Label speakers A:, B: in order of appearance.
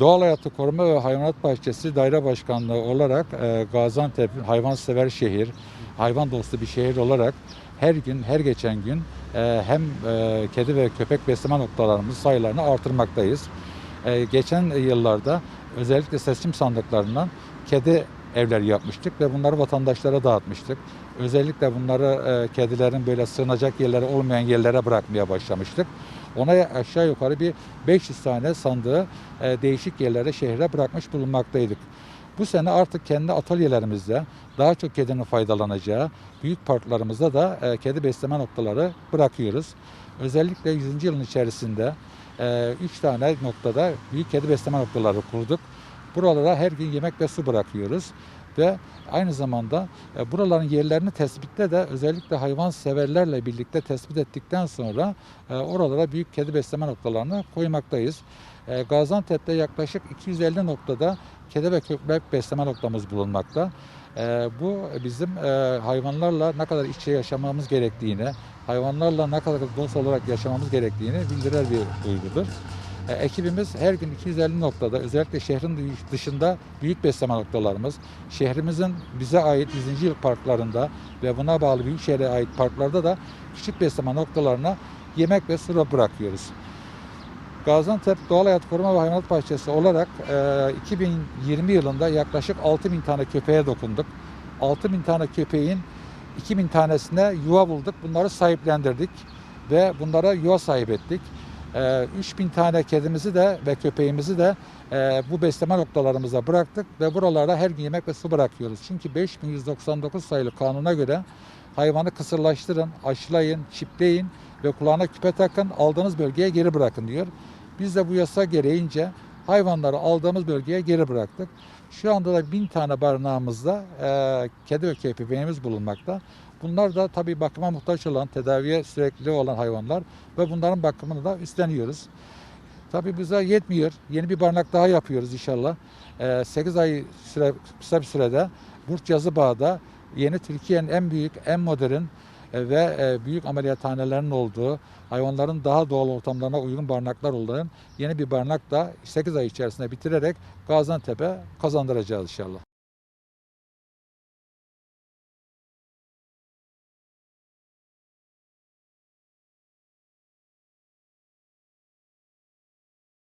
A: Doğal Hayatı Koruma ve Hayvanat Bahçesi Daire Başkanlığı olarak e, Gaziantep hayvansever şehir, hayvan dostu bir şehir olarak her gün, her geçen gün e, hem e, kedi ve köpek besleme noktalarımız sayılarını artırmaktayız. E, geçen yıllarda özellikle seçim sandıklarından kedi evleri yapmıştık ve bunları vatandaşlara dağıtmıştık. Özellikle bunları e, kedilerin böyle sığınacak yerleri olmayan yerlere bırakmaya başlamıştık. Ona aşağı yukarı bir 500 tane sandığı e, değişik yerlere şehre bırakmış bulunmaktaydık. Bu sene artık kendi atölyelerimizde daha çok kedinin faydalanacağı büyük parklarımızda da e, kedi besleme noktaları bırakıyoruz. Özellikle 100. yılın içerisinde 3 tane noktada büyük kedi besleme noktaları kurduk. Buralara her gün yemek ve su bırakıyoruz ve aynı zamanda e, buraların yerlerini tespitte de özellikle hayvan severlerle birlikte tespit ettikten sonra e, oralara büyük kedi besleme noktalarını koymaktayız. E, Gaziantep'te yaklaşık 250 noktada kedi ve köpek besleme noktamız bulunmakta. E, bu bizim e, hayvanlarla ne kadar iç içe yaşamamız gerektiğini, hayvanlarla ne kadar dost olarak yaşamamız gerektiğini bildiren bir duygudur. E, Ekibimiz her gün 250 noktada özellikle şehrin dışında büyük besleme noktalarımız, şehrimizin bize ait 100. yıl parklarında ve buna bağlı büyük şehre ait parklarda da küçük besleme noktalarına yemek ve su bırakıyoruz. Gaziantep Doğal Hayat Koruma ve Hayvanat Bahçesi olarak e, 2020 yılında yaklaşık 6000 tane köpeğe dokunduk. 6000 tane köpeğin 2000 tanesine yuva bulduk. Bunları sahiplendirdik ve bunlara yuva sahip ettik. E, 3000 tane kedimizi de ve köpeğimizi de e, bu besleme noktalarımıza bıraktık ve buralara her gün yemek ve su bırakıyoruz. Çünkü 5199 sayılı kanuna göre hayvanı kısırlaştırın, aşılayın, çipleyin ve kulağına küpe takın, aldığınız bölgeye geri bırakın diyor. Biz de bu yasa gereğince hayvanları aldığımız bölgeye geri bıraktık. Şu anda da bin tane barınağımızda e, kedi ve köpeğimiz bulunmakta. Bunlar da tabii bakıma muhtaç olan, tedaviye sürekli olan hayvanlar ve bunların bakımını da üstleniyoruz. Tabii bize yetmiyor. Yeni bir barınak daha yapıyoruz inşallah. 8 ay süre, kısa bir sürede Burç Yazıbağ'da yeni Türkiye'nin en büyük, en modern e, ve e, büyük ameliyathanelerin olduğu, hayvanların daha doğal ortamlarına uygun barınaklar olan yeni bir barınak da 8 ay içerisinde bitirerek Gaziantep'e kazandıracağız inşallah.